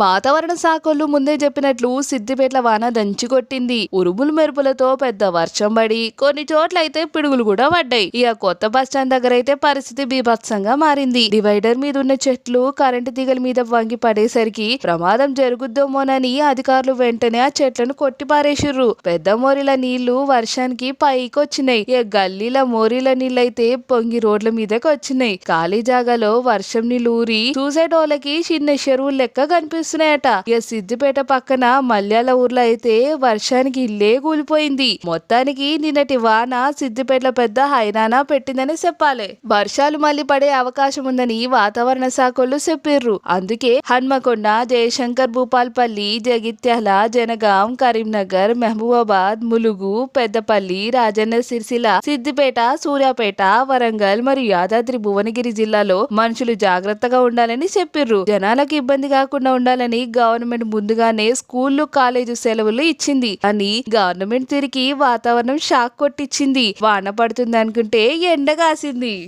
వాతావరణ శాఖలు ముందే చెప్పినట్లు సిద్దిపేట్ల వాన దంచికొట్టింది. ఉరుములు మెరుపులతో పెద్ద వర్షం పడి కొన్ని చోట్ల అయితే పిడుగులు కూడా పడ్డాయి. ఇక కొత్త బస్ స్టాండ్ దగ్గర అయితే పరిస్థితి బీభత్సంగా మారింది. డివైడర్ మీద ఉన్న చెట్లు కరెంటు తీగల మీద వంగి పడేసరికి ప్రమాదం జరుగుద్దోమోనని అధికారులు వెంటనే ఆ చెట్లను కొట్టి పారేసిర్రు పెద్ద మోరీల నీళ్ళు వర్షానికి పైకి వచ్చినాయి ఇక గల్లీల మోరీల నీళ్ళైతే పొంగి రోడ్ల మీదకి వచ్చినాయి ఖాళీ జాగాలో వర్షం నీళ్ళు ఊరి చూసేటోళ్ళకి చిన్న చెరువు లెక్క కురుస్తున్నాయట ఇక సిద్దిపేట పక్కన మల్యాల ఊర్లో అయితే వర్షానికి ఇల్లే కూలిపోయింది. మొత్తానికి నిన్నటి వాన సిద్దిపేటలో పెద్ద హైరానా పెట్టిందని చెప్పాలి. వర్షాలు మళ్ళీ పడే అవకాశం ఉందని వాతావరణ శాఖలు చెప్పిర్రు. అందుకే హన్మకొండ జయశంకర్ భూపాల్పల్లి జగిత్యాల జనగాం కరీంనగర్ మహబూబాబాద్ ములుగు పెద్దపల్లి రాజన్న సిరిసిల్ల సిద్దిపేట సూర్యాపేట వరంగల్ మరియు యాదాద్రి భువనగిరి జిల్లాలో మనుషులు జాగ్రత్తగా ఉండాలని చెప్పిర్రు. జనాలకు ఇబ్బంది కాకుండా ఉండాలి చేయాలని గవర్నమెంట్ ముందుగానే స్కూళ్ళు కాలేజీ సెలవులు ఇచ్చింది. అని గవర్నమెంట్ తిరిగి వాతావరణం షాక్ కొట్టించింది. వాన పడుతుంది అనుకుంటే ఎండ కాసింది.